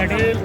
चला पाटील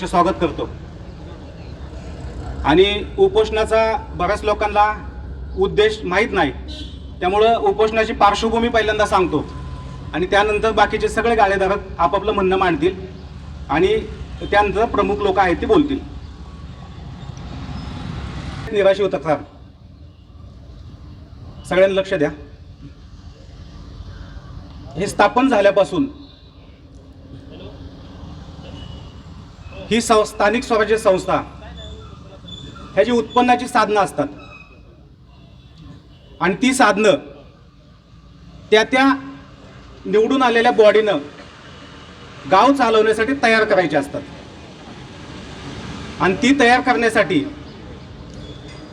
सरचे स्वागत करतो. आणि उपोषणाचा बऱ्याच लोकांना उद्देश माहीत नाही. त्यामुळं उपोषणाची पार्श्वभूमी पहिल्यांदा सांगतो. आणि त्यानंतर बाकीचे सगळे गाळेधारक आपापलं म्हणणं मांडतील. आणि त्यानंतर प्रमुख लोक आहेत ते बोलतील. निराशी होतात फार सगळ्यांना लक्ष द्या. हे स्थापन झाल्यापासून ही सं स्थानिक स्वराज्य संस्था ह्याची उत्पन्नाची साधनं असतात. आणि ती साधनं त्या त्या निवडून आलेल्या बॉडीनं गाव चालवण्यासाठी तयार करायची असतात. आणि ती तयार करण्यासाठी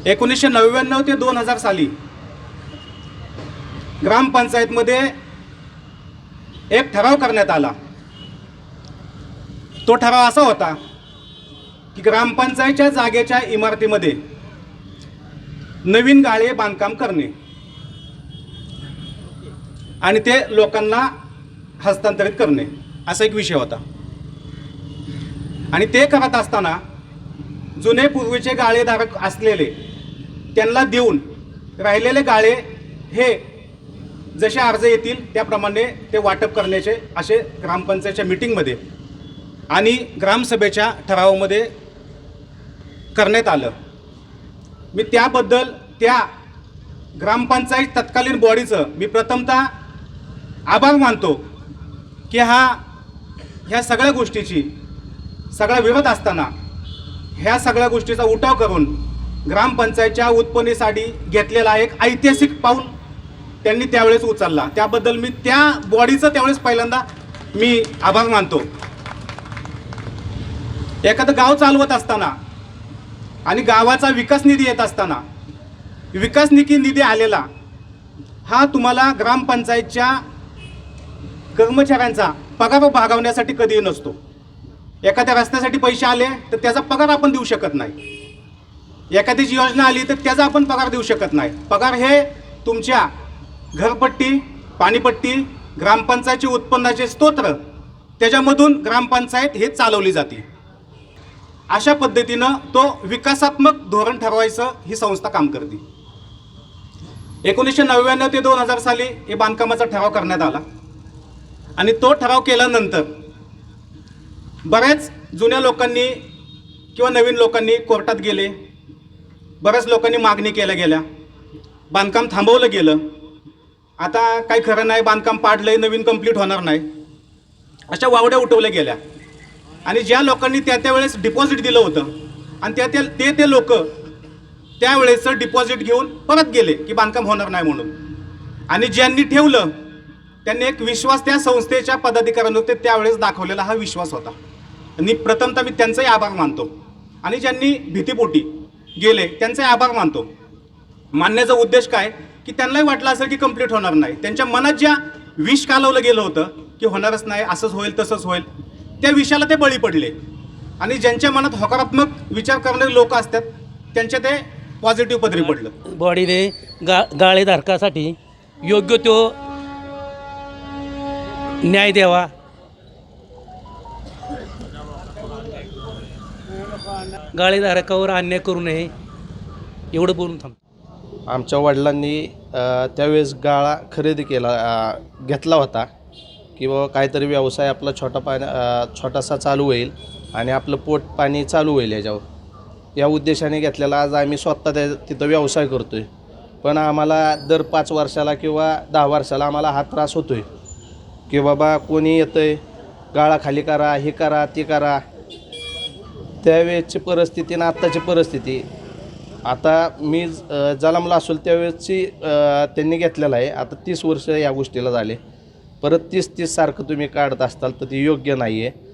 एकोणीसशे नव्याण्णव ते दोन हजार साली ग्रामपंचायतमध्ये एक ठराव करण्यात आला. तो ठराव असा होता की ग्रामपंचायतच्या जागेच्या इमारतीमध्ये नवीन गाळे बांधकाम करणे आणि ते लोकांना हस्तांतरित करणे असा एक विषय होता. आणि ते करत असताना जुने पूर्वीचे गाळेधारक असलेले त्यांना देऊन राहिलेले गाळे हे जसे अर्ज येतील त्याप्रमाणे ते वाटप करण्याचे असे ग्रामपंचायतच्या मिटिंगमध्ये आणि ग्रामसभेच्या ठरावामध्ये करण्यात आलं. मी त्याबद्दल त्या ग्रामपंचायत तत्कालीन बॉडीचं मी प्रथमतः आभार मानतो की हा ह्या सगळ्या गोष्टीची सगळा विरोध असताना ह्या सगळ्या गोष्टीचा उठाव करून ग्रामपंचायतच्या उत्पन्नासाठी घेतलेला एक ऐतिहासिक पाऊल त्यांनी त्यावेळेस उचलला. त्याबद्दल मी त्या बॉडीचं त्यावेळेस पहिल्यांदा मी आभार मानतो. एखादं गाव चालवत असताना आणि गावाचा विकास निधी येत असताना विकास निधी निधी आलेला हा तुम्हाला ग्रामपंचायतच्या कर्मचाऱ्यांचा पगार भागवण्यासाठी कधीही नसतो. एखाद्या रस्त्यासाठी पैसे आले तर त्याचा पगार आपण देऊ शकत नाही. एखादीची योजना आली तर त्याचा आपण पगार देऊ शकत नाही. पगार हे तुमच्या घरपट्टी पाणीपट्टी ग्रामपंचायतचे उत्पन्नाचे स्तोत्र. त्याच्यामधून ग्रामपंचायत हे चालवली जाते. अशा पद्धतीनं तो विकासात्मक धोरण ठरवायचं ही संस्था काम करते. एकोणीसशे नव्याण्णव ते दोन हजार साली हे बांधकामाचा ठराव करण्यात आला. आणि तो ठराव केल्यानंतर बऱ्याच जुन्या लोकांनी किंवा नवीन लोकांनी कोर्टात गेले. बऱ्याच लोकांनी मागणी केल्या गेल्या. बांधकाम थांबवलं गेलं. आता काही खरं नाही बांधकाम पाडलंय नवीन कंप्लीट होणार नाही. अशा वावड्या उठवल्या गेल्या. आणि ज्या लोकांनी त्या त्यावेळेस डिपॉझिट दिलं होतं आणि त्या त्या ते ते लोक त्यावेळेसचं डिपॉझिट घेऊन परत गेले की बांधकाम होणार नाही म्हणून. आणि ज्यांनी ठेवलं त्यांनी एक विश्वास त्या संस्थेच्या पदाधिकाऱ्यांवर होते त्यावेळेस दाखवलेला हा विश्वास होता. आणि प्रथमतः मी त्यांचाही आभार मानतो. आणि ज्यांनी भीतीपोटी गेले त्यांचाही आभार मानतो. मानण्याचा उद्देश काय? की त्यांनाही वाटलं असेल की कंप्लीट होणार नाही. त्यांच्या मनात ज्या विष कालवलं गेलं होतं की होणारच नाही असंच होईल तसंच होईल त्या विषयाला ते बळी पडले. आणि ज्यांच्या मनात होकारात्मक विचार करणारे लोक असतात त्यांच्या ते पॉझिटिव्ह पदरी पडलं. बॉडीने गा गाळेधारकासाठी योग्य तो न्याय द्यावा. गाळेधारकावर अन्याय करू नये एवढं बोलून थांबतो आमच्या वडिलांनी त्यावेळेस गाळा खरेदी केला घेतला होता. की बाबा काहीतरी व्यवसाय आपला छोटा पाणी छोटासा चालू होईल आणि आपलं पोट पाणी चालू होईल याच्यावर. या उद्देशाने घेतलेला आज आम्ही स्वतः त्या तिथं व्यवसाय करतो आहे पण आम्हाला दर पाच वर्षाला किंवा दहा वर्षाला आम्हाला हा त्रास होतो आहे की बाबा कोणी येतं आहे गाळा खाली करा हे करा ते करा. त्यावेळेची परिस्थिती आणि आत्ताची परिस्थिती. आता मी जलमला असेल त्यावेळेसची त्यांनी घेतलेला आहे. आता तीस वर्ष या गोष्टीला झाले. परत तीस तीस सारखं तुम्ही काढत असताल तर ते योग्य नाही आहे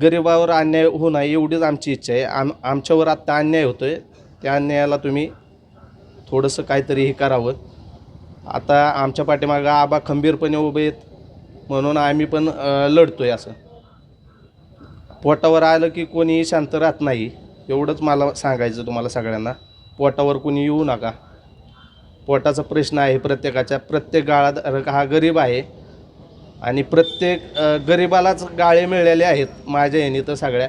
गरिबावर अन्याय होऊ नये एवढीच आमची इच्छा आहे. आम आमच्यावर आत्ता अन्याय होतो आहे त्या अन्यायाला तुम्ही थोडंसं काहीतरी हे करावं. आता आमच्या पाठीमागं आबा खंबीरपणे उभे आहेत. म्हणून आम्ही पण लढतो आहे असं. पोटावर आलं की कोणीही शांत राहत नाही. एवढंच मला सांगायचं तुम्हाला सगळ्यांना. पोटावर कोणी येऊ नका. पोटाचा प्रश्न आहे प्रत्येकाच्या. प्रत्येक गाळात हा गरीब आहे. आणि प्रत्येक गरिबालाच गाळे मिळालेले आहेत माझ्या ह्यानी तर सगळ्या.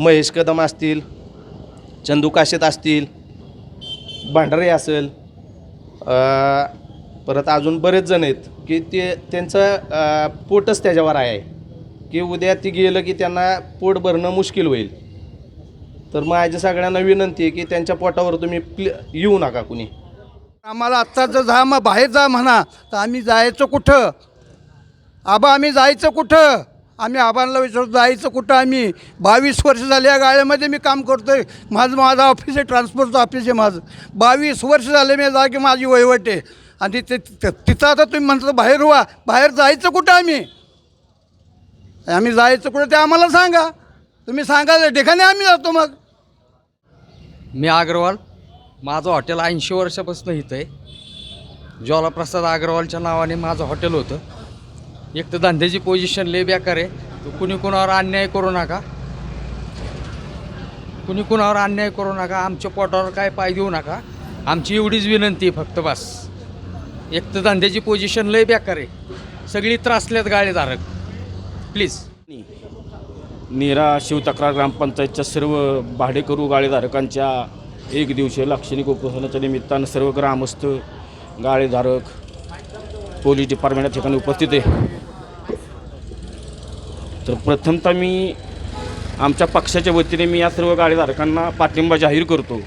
महेश कदम असतील चंदू काशेत असतील भांडारे असेल परत अजून बरेच जण आहेत की ते त्यांचं पोटच त्याच्यावर आहे. की उद्या ती गेलं की त्यांना पोट भरणं मुश्किल होईल. तर माझ्या सगळ्यांना विनंती आहे की त्यांच्या पोटावर तुम्ही प्ले येऊ नका कुणी. आम्हाला आत्ता जर जा मग बाहेर जा म्हणा तर आम्ही जायचं कुठं? आबा आम्ही जायचं कुठं? आम्ही आबांना विचारतो जायचं कुठं आम्ही? बावीस वर्ष झाले या गाळ्यामध्ये मी काम करतो आहे माझं माझं ऑफिस आहे ट्रान्सपोर्टचं ऑफिस आहे माझं. बावीस वर्ष झाले मी जागे की माझी वहिवट आहे. आणि ते तिथं आता तुम्ही म्हणतो बाहेर व्हा. बाहेर जायचं कुठं आम्ही? आम्ही जायचं कुठं ते आम्हाला सांगा. तुम्ही सांगा ठिकाणी आम्ही जातो मग. मी अग्रवाल. माझं हॉटेल ऐंशी वर्षापासून इथं आहे. ज्वालाप्रसाद अग्रवालच्या नावाने माझं हॉटेल होतं. एक तर धंद्याची पोझिशन लय बेकार आहे. तर कुणी कुणावर अन्याय करू नका. कुणी कुणावर अन्याय करू नका. आमच्या पोटावर काय पाय देऊ नका. आमची एवढीच विनंती आहे फक्त बस. एक तर धंद्याची पोझिशन लय बेकार आहे. सगळी त्रासल्यात गाळेधारक प्लीज नीरा शिवतक्रार ग्रामपंचायतच्या सर्व भाडेकरू गाळेधारकांच्या एक दिवशीय लाक्षणिक उपोषणाच्या निमित्तानं सर्व ग्रामस्थ गाळेधारक पोलीस डिपार्टमेंट या ठिकाणी उपस्थित आहे. तर प्रथमतः मी आमच्या पक्षाच्या वतीने मी या सर्व गाडीधारकांना पाठिंबा जाहीर करतो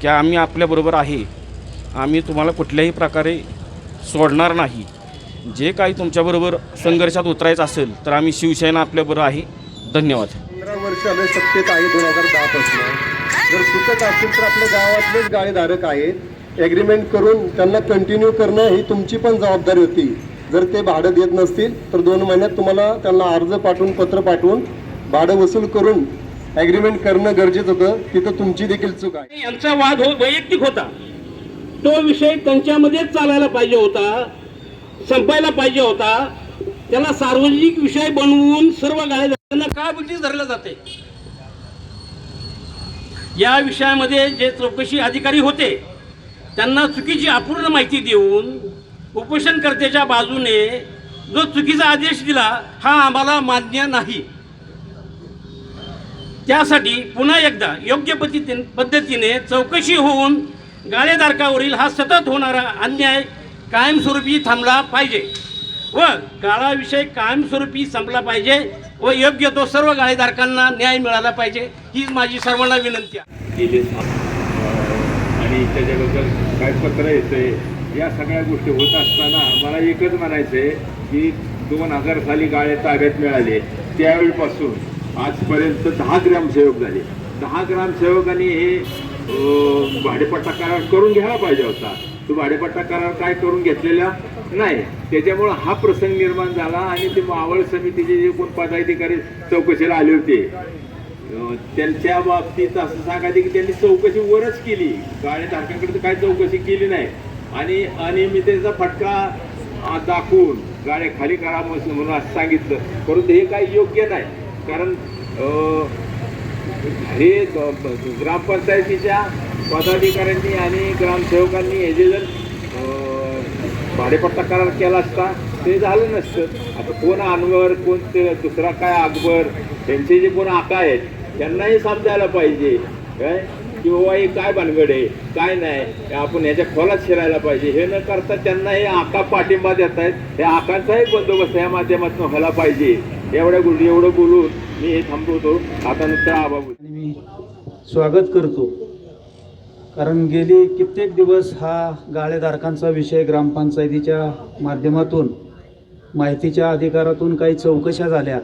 की आम्ही आपल्याबरोबर आहे. आम्ही तुम्हाला कुठल्याही प्रकारे सोडणार नाही. जे काही तुमच्याबरोबर संघर्षात उतरायचं असेल तर आम्ही शिवसेना आपल्याबरोबर आहे. धन्यवाद. पंधरा वर्ष आले सत्तेत आहे दोन हजार दहापासून. जर चुकत असतील तर आपल्या गावातलेच गाडीधारक आहेत. ॲग्रीमेंट करून त्यांना कंटिन्यू करणं ही तुमची पण जबाबदारी होती. जर ते भाडं देत नसतील तर दोन महिन्यात तुम्हाला त्यांना अर्ज पाठवून पत्र पाठवून भाडं वसूल करून ॲग्रीमेंट करणं गरजेचं होतं. तिथं तुमची देखील चूक आहे. यांचा वाद हो वैयक्तिक होता. तो विषय त्यांच्यामध्येच चालायला पाहिजे होता संपायला पाहिजे होता. त्याला सार्वजनिक विषय बनवून सर्व गाळेधारकांना का ब्रिटिश धरलं जाते? या विषयामध्ये जे चौकशी अधिकारी होते त्यांना चुकीची अपूर्ण माहिती देऊन उपोषणकर्त्याच्या बाजूने जो चुकीचा आदेश दिला हा आम्हाला मान्य नाही. त्यासाठी पुन्हा एकदा योग्य पद्धती पद्धतीने चौकशी होऊन गाळेधारकावरील हा सतत होणारा अन्याय कायमस्वरूपी थांबला पाहिजे व गाळाविषय कायमस्वरूपी संपला पाहिजे व योग्य तो सर्व गाळेधारकांना न्याय मिळाला पाहिजे हीच माझी सर्वांना विनंती आहे. आणि त्याच्याबद्दल काय पत्र येतंय या सगळ्या गोष्टी होत असताना मला एकच म्हणायचं आहे की दोन हजार साली गाळे ताब्यात मिळाले त्यावेळीपासून आजपर्यंत दहा ग्रामसेवक झाले. दहा ग्रामसेवकांनी हे भाडेपट्टा करार करून घ्यायला पाहिजे होता. तो भाडेपट्टा करार काय करून घेतलेला? नाही. त्याच्यामुळं हा प्रसंग निर्माण झाला आणि ते मावळ समितीचे जे कोण पदाधिकारी चौकशीला आले होते त्यांच्या बाबतीत असं सांगायचं की त्यांनी चौकशी वरच केली. गाड्या धारकांकडे तर काही चौकशी केली नाही. आणि अनियमिततेचा फटका दाखवून गाड्या खाली करा म्हणून म्हणून असं सांगितलं. परंतु हे काही योग्य नाही. कारण हे ग्रामपंचायतीच्या पदाधिकाऱ्यांनी आणि ग्रामसेवकांनी हे जे जर भाडेपट्टा करार केला असता ते झालं नसतं. आता कोण अनवर कोण ते दुसरा काय अकबर त्यांचे जे कोण आका आहेत त्यांनाही समजायला पाहिजे काय? की बाबा हे काय भानगड आहे? काय नाही? आपण ह्याच्या खोलात शिरायला पाहिजे. हे न करता त्यांना हे आका पाठिंबा देत आहेत हे आकांचाही बंदोबस्त या माध्यमातून व्हायला पाहिजे. एवढ्या गोष्टी एवढं बोलून मी हे थांबवतो. आता नंतर आबाबू. मी स्वागत करतो. कारण गेली कित्येक दिवस हा गाळेधारकांचा विषय ग्रामपंचायतीच्या माध्यमातून माहितीच्या अधिकारातून काही चौकशा झाल्या.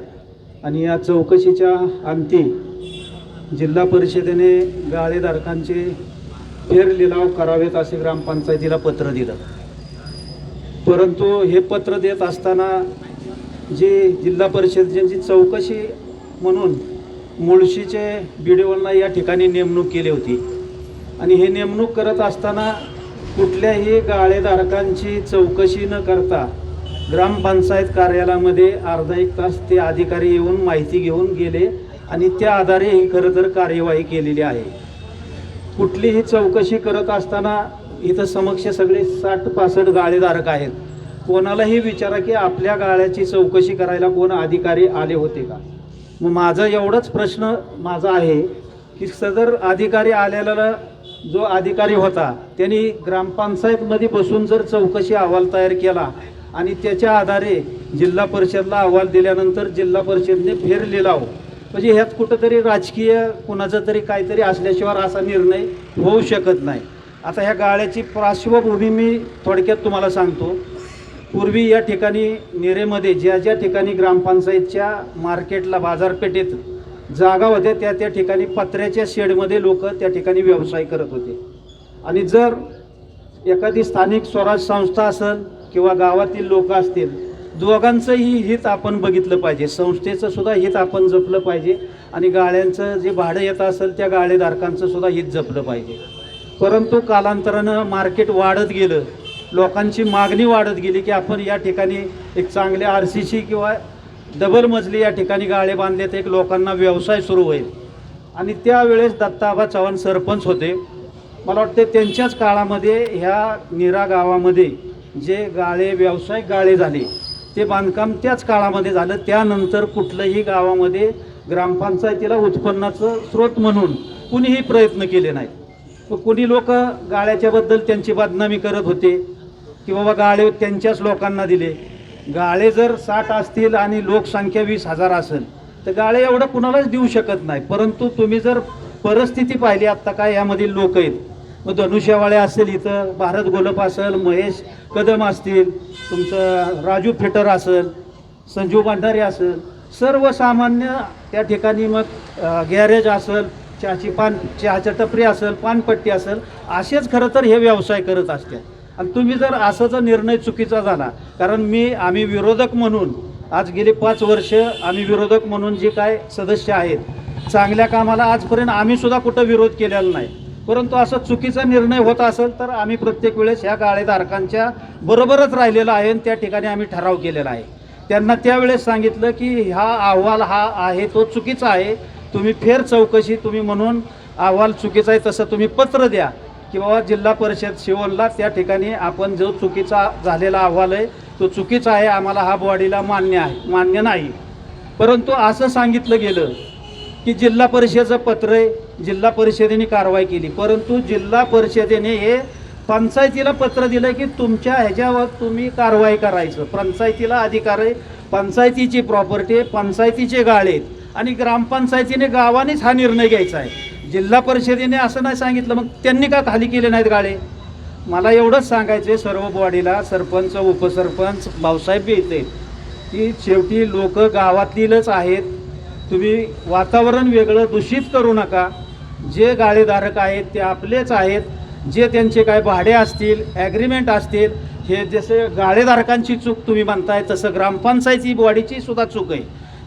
आणि या चौकशीच्या अंती जिल्हा परिषदेने गाळेधारकांचे फेरलिलाव करावेत असे ग्रामपंचायतीला पत्र दिलं. परंतु हे पत्र देत असताना जी जिल्हा परिषदेची चौकशी म्हणून मुळशीचे बी डी या ठिकाणी नेमणूक केली होती. आणि हे नेमणूक करत असताना कुठल्याही गाळेधारकांची चौकशी न करता ग्रामपंचायत कार्यालयामध्ये अर्धा एक तास ते अधिकारी येऊन माहिती घेऊन गेले. आणि त्या आधारे ही खरं तर कार्यवाही केलेली आहे. कुठलीही चौकशी करत असताना इथं समक्ष सगळे साठ पासष्ट गाळेधारक आहेत. कोणालाही विचारा की आपल्या गाळ्याची चौकशी करायला कोण अधिकारी आले होते का? मग माझा एवढाच प्रश्न माझा आहे की सदर अधिकारी आलेला जो अधिकारी होता त्यांनी ग्रामपंचायतमध्ये बसून जर चौकशी अहवाल तयार केला आणि त्याच्या आधारे जिल्हा परिषदला अहवाल दिल्यानंतर जिल्हा परिषदने फेर लिलाव हो. म्हणजे ह्यात कुठंतरी राजकीय कुणाचं तरी काहीतरी असल्याशिवाय असा निर्णय होऊ शकत नाही. आता ह्या गाळ्याची पार्श्वभूमी मी थोडक्यात तुम्हाला सांगतो. पूर्वी या ठिकाणी नेरेमध्ये ज्या ज्या ठिकाणी ग्रामपंचायतच्या मार्केटला बाजारपेठेत जागा होत्या त्या त्या ठिकाणी पत्र्याच्या शेडमध्ये लोक त्या ठिकाणी व्यवसाय करत होते. आणि जर एखादी स्थानिक स्वराज संस्था असेल किंवा गावातील लोक असतील दोघांचंही हित आपण बघितलं पाहिजे. संस्थेचं सुद्धा हित आपण जपलं पाहिजे. आणि गाळ्यांचं जे भाडं येत असेल त्या गाळेधारकांचं सुद्धा हित जपलं पाहिजे. परंतु कालांतरानं मार्केट वाढत गेलं. लोकांची मागणी वाढत गेली की आपण या ठिकाणी एक चांगल्या आर सी सी किंवा डबल मजली या ठिकाणी गाळे बांधले तर एक लोकांना व्यवसाय सुरू होईल. आणि त्यावेळेस दत्ताबा चव्हाण सरपंच होते. मला वाटते त्यांच्याच काळामध्ये ह्या निरा गावामध्ये जे गाळे व्यावसायिक गाळे झाले ते बांधकाम त्याच काळामध्ये झालं. त्यानंतर कुठलंही गावामध्ये ग्रामपंचायतीला उत्पन्नाचं स्रोत म्हणून कुणीही प्रयत्न केले नाहीत कुणी लोक गाळ्याच्याबद्दल त्यांची बदनामी करत होते की बाबा गाळे त्यांच्याच लोकांना दिले. गाळे जर साठ असतील आणि लोकसंख्या वीस हजार असेल तर गाळे एवढं कुणालाच देऊ शकत नाही. परंतु तुम्ही जर परिस्थिती पाहिली आत्ता काय यामधील लोक आहेत मग धनुष्यावाळे असेल इथं भारत गोलप असेल महेश कदम असतील तुमचं राजू फेटर असेल संजीव भंडारे असेल सर्वसामान्य त्या ठिकाणी मग गॅरेज असेल चहाची पान चहाच्या टपरी असेल पानपट्टी असेल असेच खरं तर हे व्यवसाय करत असतात आणि तुम्ही जर असाचा निर्णय चुकीचा झाला कारण मी आम्ही विरोधक म्हणून आज गेली पाच वर्ष आम्ही विरोधक म्हणून जे काय सदस्य आहेत चांगल्या कामाला आजपर्यंत आम्हीसुद्धा कुठं विरोध केलेला नाही. परंतु असा चुकीचा निर्णय होत असेल तर आम्ही प्रत्येक वेळेस ह्या गाळेधारकांच्या बरोबरच राहिलेलो आहे आणि त्या ठिकाणी आम्ही ठराव केलेला आहे. त्यांना त्यावेळेस सांगितलं की हा अहवाल हा आहे तो चुकीचा आहे. तुम्ही फेर चौकशी तुम्ही म्हणून अहवाल चुकीचा आहे तसं तुम्ही पत्र द्या. की बाबा जिल्हा परिषद शिवणला त्या ठिकाणी आपण जो चुकीचा झालेला अहवाल आहे तो चुकीचा आहे आम्हाला हा बॉडीला मान्य आहे मान्य नाही. परंतु असं सांगितलं गेलं की जिल्हा परिषदेचं पत्र आहे जिल्हा परिषदेने कारवाई केली. परंतु जिल्हा परिषदेने हे पंचायतीला पत्र दिलं की तुमच्या ह्याच्यावर तुम्ही कारवाई करायचं. पंचायतीला अधिकार आहे पंचायतीची प्रॉपर्टी आहे पंचायतीचे गाळे आहेत. आणि ग्रामपंचायतीने गावानेच हा निर्णय घ्यायचा आहे. जिल्हा परिषदेने असं नाही सांगितलं मग त्यांनी का खाली केले नाहीत गाळे? मला एवढंच सांगायचं आहे सर्व बॉडीला सरपंच उपसरपंच भाऊसाहेब बी येते की शेवटी लोक गावातीलच आहेत तुम्ही वातावरण वेगळं दूषित करू नका. जे गाळेधारक आहेत ते आपलेच आहेत. जे त्यांचे काय भाडे असतील ॲग्रीमेंट असतील हे जसे गाळेधारकांची चूक तुम्ही म्हणताय तसं ग्रामपंचायती बॉडीची सुद्धा चूक आहे.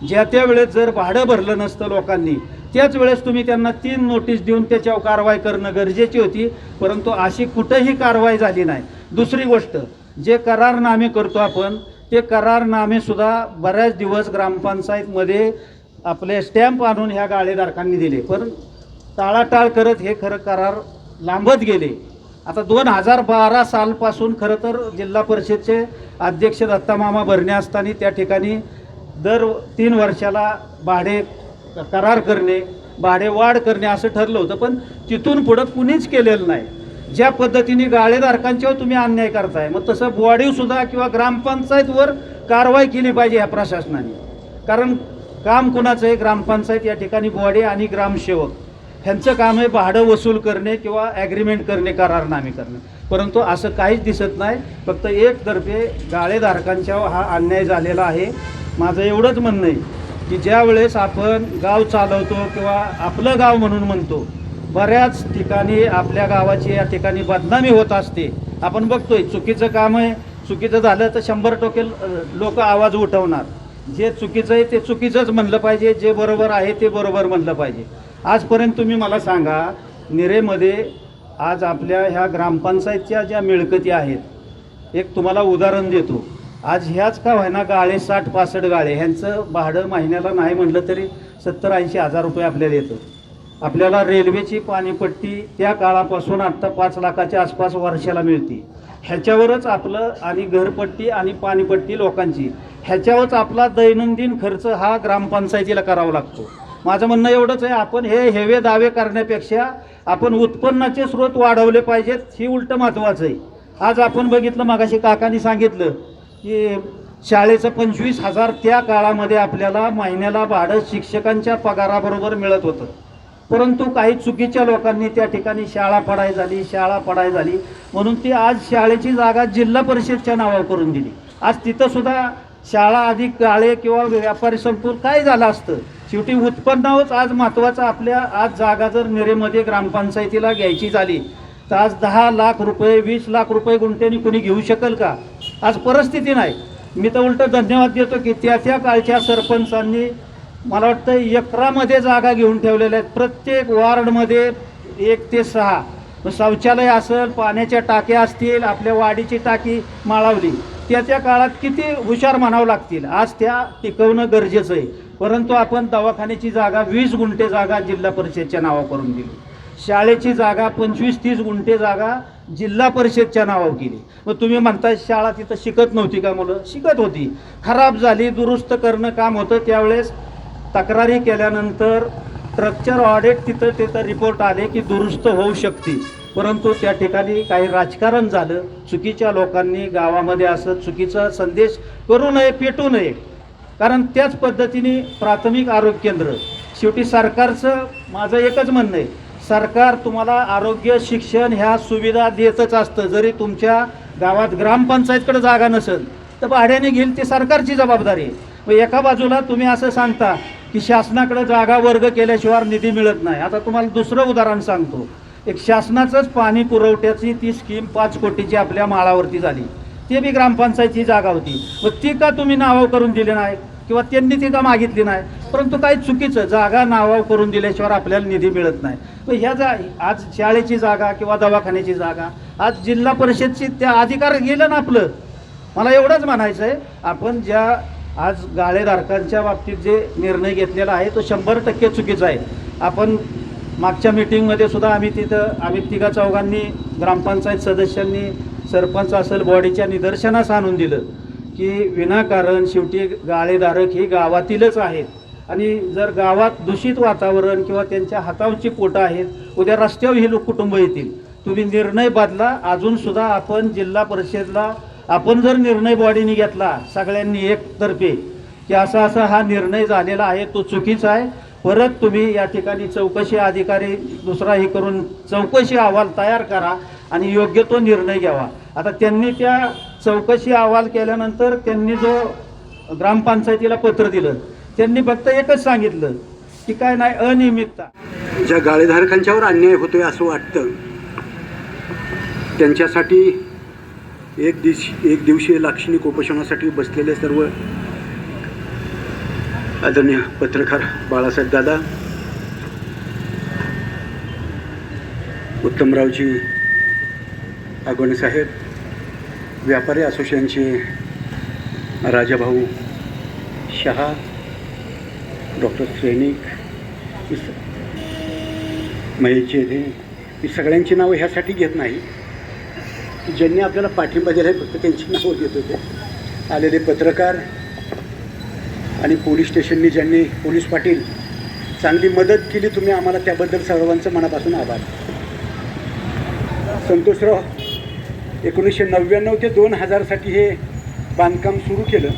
ज्या त्या वेळेस जर भाडं भरलं नसतं लोकांनी त्याच वेळेस तुम्ही त्यांना तीन नोटीस देऊन त्याच्यावर कारवाई करणं गरजेची होती. परंतु अशी कुठंही कारवाई झाली नाही. दुसरी गोष्ट जे करारनामे करतो आपण ते करारनामेसुद्धा बऱ्याच दिवस ग्रामपंचायतमध्ये आपले स्टॅम्प आणून ह्या गाळेधारकांनी दिले. पण टाळाटाळ करत हे खरं करार लांबत गेले. आता दोन हजार बारा सालपासून खरं तर जिल्हा परिषदचे अध्यक्ष दत्तामामा भरणे असताना त्या ठिकाणी दर तीन वर्षाला भाडे करार करणे भाडे वाढ करणे असं ठरलं होतं. पण तिथून पुढं कुणीच केलेलं नाही. ज्या पद्धतीने गाळेधारकांच्यावर तुम्ही अन्याय करताय मग तसं बॉडीवसुद्धा किंवा ग्रामपंचायतवर कारवाई केली पाहिजे ह्या प्रशासनाने. कारण काम कुणाचं आहे? ग्रामपंचायत या ठिकाणी बॉडे आणि ग्रामसेवक. ह्यांचं काम आहे भाडं वसूल करणे किंवा ॲग्रीमेंट करणे करारनामे करणे. परंतु असं काहीच दिसत नाही. फक्त एकतर्फे गाळेधारकांच्या हा अन्याय झालेला आहे. माझं एवढंच म्हणणं आहे की ज्या वेळेस आपण गाव चालवतो किंवा आपलं गाव म्हणून म्हणतो बऱ्याच ठिकाणी आपल्या गावाची या ठिकाणी बदनामी होत असते. आपण बघतोय चुकीचं काम आहे. चुकीचं झालं तर शंभर टक्के लोक आवाज उठवणार. जे चुकीचं आहे ते चुकीचंच म्हणलं पाहिजे. जे बरोबर आहे ते बरोबर म्हणलं पाहिजे. आजपर्यंत तुम्ही मला सांगा निरेमध्ये आज आपल्या ह्या ग्रामपंचायतच्या ज्या मिळकती आहेत एक तुम्हाला उदाहरण देतो. आज ह्याच का व्हायना गाळे साठ पासष्ट गाळे? ह्यांचं भाडं महिन्याला नाही म्हटलं तरी सत्तर ऐंशी हजार रुपये आपल्याला येतं. आपल्याला रेल्वेची पाणीपट्टी त्या काळापासून आत्ता पाच लाखाच्या आसपास वर्षाला मिळते. ह्याच्यावरच आपलं आणि घरपट्टी आणि पाणीपट्टी लोकांची. ह्याच्यावरच आपला दैनंदिन खर्च हा ग्रामपंचायतीला करावा लागतो. माझं म्हणणं एवढंच आहे आपण हे हेवे दावे करण्यापेक्षा आपण उत्पन्नाचे स्रोत वाढवले पाहिजेत ही उलटं महत्त्वाचं आहे. आज आपण बघितलं मागाशी काकांनी सांगितलं की शाळेचं पंचवीस हजार त्या काळामध्ये आपल्याला महिन्याला भाडं शिक्षकांच्या पगाराबरोबर मिळत होतं. परंतु काही चुकीच्या लोकांनी त्या ठिकाणी शाळा पडाय झाली शाळा पडाय झाली. म्हणून ती आज शाळेची जागा जिल्हा परिषदच्या नावावर करून दिली. आज तिथं सुद्धा शाळा अधिक काळे किंवा व्यापारी संकुल काय झालं असतं? शेवटी उत्पन्नावरच आज महत्त्वाचं आपल्या आज जागा जर निरेमध्ये ग्रामपंचायतीला घ्यायची झाली तर आज दहा लाख रुपये वीस लाख रुपये गुंठ्यानी कुणी घेऊ शकेल का? आज परिस्थिती नाही. मी तर उलटं धन्यवाद देतो की त्या त्या काळच्या सरपंचांनी मला वाटतं एकरामध्ये जागा घेऊन ठेवलेल्या आहेत. प्रत्येक वॉर्डमध्ये एक ते सहा. शौचालय असेल पाण्याच्या टाक्या असतील आपल्या वाडीची टाकी माळावली. त्याच्या काळात किती हुशार म्हणावं लागतील. आज त्या टिकवणं गरजेचं आहे. परंतु आपण दवाखान्याची जागा वीस गुंठे जागा जिल्हा परिषदच्या नावावर करून दिली. शाळेची जागा पंचवीस तीस गुंठे जागा जिल्हा परिषदच्या नावावर केली. मग तुम्ही म्हणताय शाळा तिथं शिकत नव्हती का मुलं? शिकत होती. खराब झाली दुरुस्त करणं काम होतं. त्यावेळेस तक्रारी केल्यानंतर स्ट्रक्चर ऑडिट तिथं तिथं रिपोर्ट आले की दुरुस्त होऊ शकते. परंतु त्या ठिकाणी काही राजकारण झालं. चुकीच्या लोकांनी गावामध्ये असं चुकीचा संदेश करू नये पेटू नये. कारण त्याच पद्धतीने प्राथमिक आरोग्य केंद्र. शेवटी सरकारचं माझं एकच म्हणणं आहे. सरकार तुम्हाला आरोग्य शिक्षण ह्या सुविधा देतच असतं. जरी तुमच्या गावात ग्रामपंचायतकडे जागा नसेल तर भाड्याने घेईल ती सरकारची जबाबदारी आहे. मग एका बाजूला तुम्ही असं सांगता की शासनाकडे जागा वर्ग केल्याशिवाय निधी मिळत नाही. आता तुम्हाला दुसरं उदाहरण सांगतो. एक शासनाचंच पाणी पुरवठ्याची ती स्कीम पाच कोटीची आपल्या माळावरती झाली. ते बी ग्रामपंचायतची जागा होती. मग ती का तुम्ही नावाव करून दिली नाही? किंवा त्यांनी ती का मागितली नाही? परंतु काही चुकीचं जागा नावाव करून दिल्याशिवाय आपल्याला निधी मिळत नाही. मग ह्या जा आज शाळेची जागा किंवा दवाखान्याची जागा आज जिल्हा परिषदची त्या अधिकार गेलं ना आपलं? मला एवढंच म्हणायचं आहे आपण ज्या आज गाळेधारकांच्या बाबतीत जे निर्णय घेतलेला आहे तो शंभर टक्के चुकीचा आहे. आपण मागच्या मिटिंगमध्ये सुद्धा आम्ही तिथं आम्ही तिघा चौघांनी ग्रामपंचायत सदस्यांनी सरपंच असेल बॉडीच्या निदर्शनास आणून दिलं की विनाकारण शेवटी गाळेधारक ही गावातीलच आहेत. आणि जर गावात दूषित वातावरण किंवा त्यांच्या हातावरची पोटं आहेत उद्या रस्त्यावर ही लोक कुटुंब येतील. तुम्ही निर्णय बदला अजूनसुद्धा आपण जिल्हा परिषदला आपण जर निर्णय बॉडीने घेतला सगळ्यांनी एकतर्फे की असा असा हा निर्णय झालेला आहे तो चुकीचा आहे परत तुम्ही या ठिकाणी चौकशी अधिकारी दुसरा हे करून चौकशी अहवाल तयार करा आणि योग्य तो निर्णय घ्यावा. आता त्यांनी त्या चौकशी अहवाल केल्यानंतर त्यांनी जो ग्रामपंचायतीला पत्र दिलं त्यांनी फक्त एकच सांगितलं की काय नाही अनियमितता. ज्या गाळेधारकांच्यावर अन्याय होतोय असं वाटतं त्यांच्यासाठी एक दिवशी एक दिवशीय लाक्षणिक उपोषणासाठी बसलेले सर्व आदरणीय पत्रकार बाळासाहेब दादा उत्तमरावजी आगवणे साहेब व्यापारी असोसिएशनचे राजाभाऊ शहा डॉक्टर सैनिक महेश जेधे ही सगळ्यांची नावं ह्यासाठी घेत नाही. ज्यांनी आपल्याला पाठिंबा दिला आहे फक्त त्यांची नावं देत होते. आलेले पत्रकार आणि पोलीस स्टेशननी ज्यांनी पोलीस पाटील चांगली मदत केली तुम्ही आम्हाला त्याबद्दल सर्वांचं मनापासून आभार. संतोषराव एकोणीसशे नव्याण्णव ते दोन हजारसाठी हे बांधकाम सुरू केलं.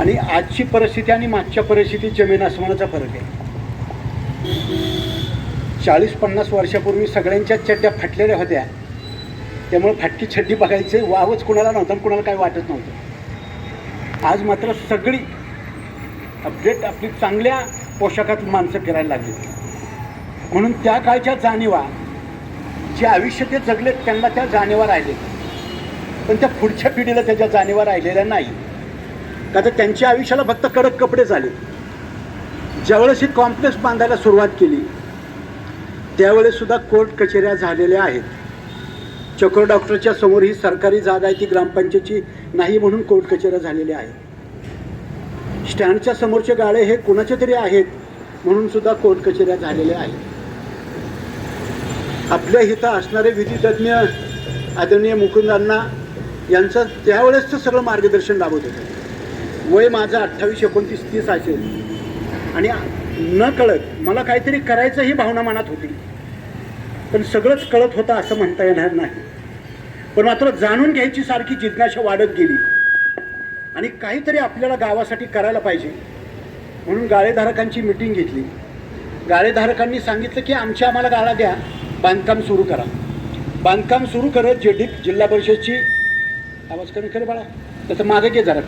आणि आजची परिस्थिती आणि मागच्या परिस्थितीत जमीन आसमानाचा फरक आहे. चाळीस पन्नास वर्षापूर्वी सगळ्यांच्याच चड्ड्या फाटलेल्या होत्या. त्यामुळे फाटकी छड्डी बघायचे वावच कुणाला नव्हतं आणि कुणाला काही वाटत नव्हतं. आज मात्र सगळी अपडेट आपली चांगल्या पोशाखात माणसं फिरायला लागली. म्हणून त्या काळच्या जाणीवा जे आयुष्य ते जगलेत त्यांना त्या जाणीवा राहिले पण त्या पुढच्या पिढीला त्याच्या जाणीवा राहिलेल्या नाही. का तर त्यांच्या आयुष्याला फक्त कडक कपडे झाले. ज्यावेळेस ही कॉम्प्लेक्स बांधायला सुरुवात केली त्यावेळेस सुद्धा कोर्ट कचेऱ्या झालेल्या आहेत. चक्र डॉक्टरच्या समोर ही सरकारी जागा आहे ती ग्रामपंचायतची नाही म्हणून कोर्ट कचेऱ्या झालेल्या आहेत स्टँडच्या समोरचे गाळे हे कुणाचे तरी आहेत म्हणून सुद्धा कोर्ट कचेऱ्या झालेल्या आहेत आपल्या हिथं असणारे विधितज्ञ आदरणीय मुकुंदांना यांचं त्यावेळेसचं सगळं मार्गदर्शन लाभत होतं वय माझं अठ्ठावीस एकोणतीस तीस असेल. आणि न कळत मला काहीतरी करायचं ही भावना मनात होती. पण सगळंच कळत होतं असं म्हणता येणार नाही. पण मात्र जाणून घ्यायची सारखी जिज्ञासा वाढत गेली. आणि काहीतरी आपल्याला गावासाठी करायला पाहिजे. म्हणून गाळेधारकांची मिटिंग घेतली. गाळेधारकांनी सांगितलं की आमच्या आम्हाला गाळा द्या. बांधकाम सुरू करा. बांधकाम सुरू करत जेडी जिल्हा परिषदची आवाज कमी करे बाळा. त्याचं मागे घे जरा.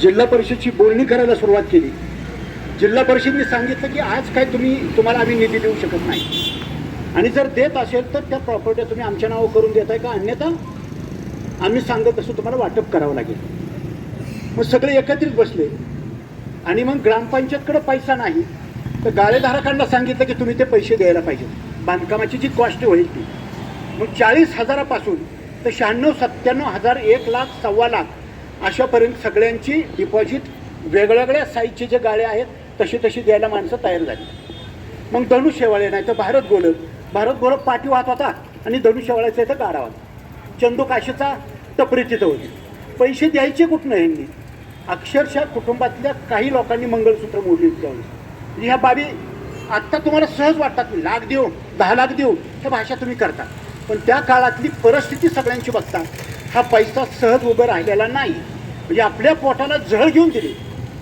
जिल्हा परिषदची बोलणी करायला सुरुवात केली. जिल्हा परिषदने सांगितलं की आज काय तुम्ही तुम्हाला आम्ही निधी देऊ शकत नाही. आणि जर देत असेल तर त्या प्रॉपर्ट्या तुम्ही आमच्या नावं करून देताय का? अन्यथा आम्ही सांगत असं तुम्हाला वाटप करावं लागेल. मग सगळे एकत्रित बसले. आणि मग ग्रामपंचायतकडे पैसा नाही तर गाळेधारकांना सांगितलं की तुम्ही ते पैसे द्यायला पाहिजे. बांधकामाची जी कॉस्ट होईल ती. मग चाळीस हजारापासून तर शहाण्णव सत्त्याण्णव हजार एक लाख सव्वा लाख अशापर्यंत सगळ्यांची डिपॉझिट वेगवेगळ्या साईजचे जे गाळे आहेत तशी तशी द्यायला माणसं तयार झाली. मग धनुष शेवाळे नाही तर भारत गोलक भारत गोलक पाठी वाहत होता आणि धनुष्यवाळ्याचा इथं गाडा होता. चंदू काशीचा टपरी तिथं होती. पैसे द्यायचे कुठनं यांनी? अक्षरशः कुटुंबातल्या काही लोकांनी मंगळसूत्र मोडली त्यावेळेस म्हणजे ह्या बाबी आत्ता तुम्हाला सहज वाटतात लाख देऊ दहा लाख देऊ ह्या भाषा तुम्ही करता. पण त्या काळातली परिस्थिती सगळ्यांची बघता हा पैसा सहज उभं राहिलेला नाही. म्हणजे आपल्या पोटाला जळ घेऊन दिली.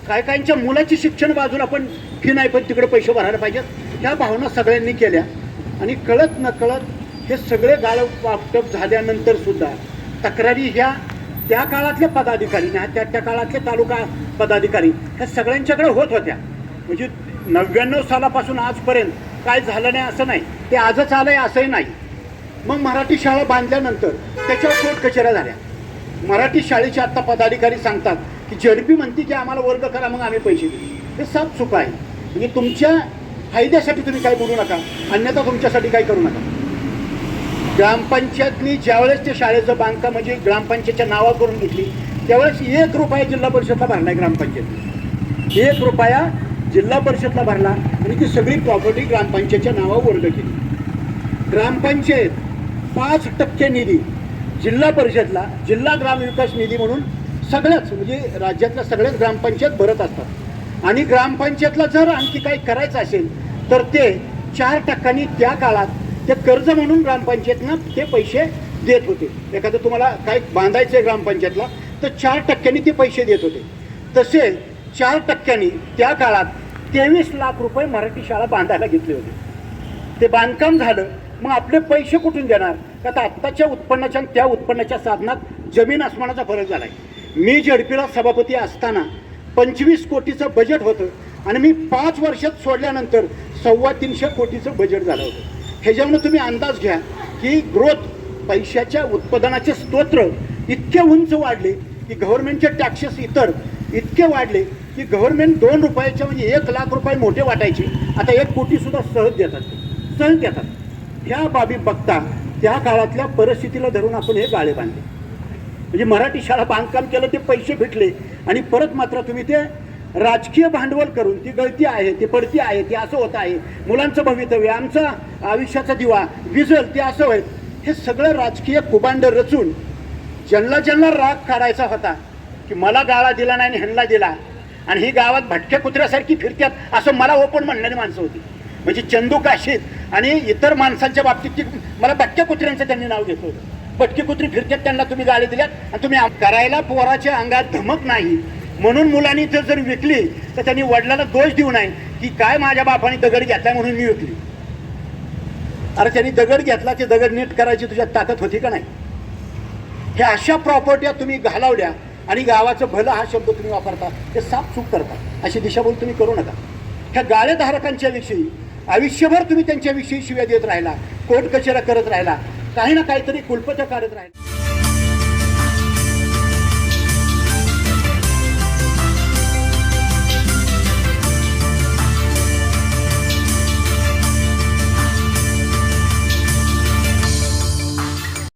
काय काहींच्या मुलाची शिक्षण बाजूला पण फी नाही पण तिकडे पैसे भरायला पाहिजेत. ह्या भावना सगळ्यांनी केल्या. आणि कळत न कळत हे सगळे गाळप वाटप झाल्यानंतर सुद्धा तक्रारी ह्या त्या काळातले पदाधिकारी ना त्या त्या काळातले तालुका पदाधिकारी ह्या सगळ्यांच्याकडे होत होत्या. म्हणजे नव्याण्णव सालापासून आजपर्यंत काय झालं नाही असं नाही. ते आजच आलं आहे असंही नाही. मग मराठी शाळा बांधल्यानंतर त्याच्यावर कोर्ट कचेऱ्या झाल्या. मराठी शाळेचे आत्ता पदाधिकारी सांगतात की झडपी म्हणते की आम्हाला वर्ग करा मग आम्ही पैसे देऊ. हे साफ चुका आहे. म्हणजे तुमच्या फायद्यासाठी तुम्ही काय बोलू नका अन्यथा तुमच्यासाठी काय करू नका. ग्रामपंचायतनी ज्यावेळेस ते शाळेचं बांधकाम म्हणजे ग्रामपंचायतच्या नावा करून घेतली त्यावेळेस एक रुपया जिल्हा परिषदला भरला आहे ग्रामपंचायत एक रुपया जिल्हा परिषदला भरला आणि ती सगळी प्रॉपर्टी ग्रामपंचायतच्या नावावर वर्ग केली. ग्रामपंचायत पाच टक्के निधी जिल्हा परिषदला जिल्हा ग्रामविकास निधी म्हणून सगळ्याच म्हणजे राज्यातल्या सगळ्याच ग्रामपंचायत भरत असतात. आणि ग्रामपंचायतला जर आणखी काही करायचं असेल तर ते चार टक्क्यांनी त्या काळात ते कर्ज म्हणून ग्रामपंचायतनं ते पैसे देत होते. एखादं तुम्हाला काय बांधायचं आहे ग्रामपंचायतला तर चार टक्क्यांनी ते पैसे देत होते. तसे चार टक्क्यांनी त्या काळात तेवीस लाख रुपये मराठी शाळा बांधायला घेतले होते. ते बांधकाम झालं मग आपले पैसे कुठून देणार? का आता आत्ताच्या उत्पन्नाच्या त्या उत्पन्नाच्या साधनात जमीन आसमानाचा फरक झाला आहे मी झडपीला सभापती असताना पंचवीस कोटीचं बजेट होतं. आणि मी पाच वर्षात सोडल्यानंतर सव्वा तीनशे कोटीचं बजेट झालं होतं. ह्याच्यामुळे तुम्ही अंदाज घ्या की ग्रोथ पैशाच्या उत्पादनाचे स्तोत्र इतके उंच वाढले की गव्हर्नमेंटचे टॅक्सेस इतर इतके वाढले की गव्हर्नमेंट दोन रुपयाच्या म्हणजे एक लाख रुपये मोठे वाटायचे. आता एक कोटीसुद्धा सहज देतात. सहज देतात. ह्या बाबी बघता त्या काळातल्या परिस्थितीला धरून आपण हे गाळे बांधले. म्हणजे मराठी शाळा बांधकाम केलं ते पैसे भेटले आणि परत मात्र तुम्ही ते राजकीय भांडवल करून ती गळती आहे ती पडती आहे ती असं होत आहे. मुलांचं भवितव्य आमचा आयुष्याचा दिवा विजल ते असं होईल हे सगळं राजकीय कुबांड रचून ज्यांना ज्यांना राग काढायचा होता की मला गाळा दिला नाही आणि ह्यांना दिला आणि ही गावात भटक्या कुत्र्यासारखी फिरत्यात असं मला ओपन म्हणणारी माणसं होती. म्हणजे चंदू काशीत आणि इतर माणसांच्या बाबतीत ती मला भटक्या कुत्र्यांचं त्यांनी नाव घेतलं होतं. भटकी कुत्री फिरत्यात त्यांना तुम्ही गाडी दिल्यात आणि तुम्ही करायला पोराच्या अंगात धमक नाही. म्हणून मुलांनी जर जर विकली तर त्यांनी वडिलांना दोष देऊ नये की काय माझ्या बापाने दगड घेतला म्हणून मी विकली. अरे त्यांनी दगड घेतला ते दगड नीट करायची तुझ्यात ताकद होती का नाही? ह्या अशा प्रॉपर्ट्या तुम्ही घालवल्या आणि गावाचं भलं हा शब्द तुम्ही वापरता ते साफ चूक करता. अशी दिशाभूल तुम्ही करू नका. ह्या गाळेधारकांच्या विषयी आयुष्यभर तुम्ही त्यांच्याविषयी शिव्या देत राहिला कोर्ट कचेऱ्या करत राहिला काही ना काहीतरी कुलपत्या काढत राहिला.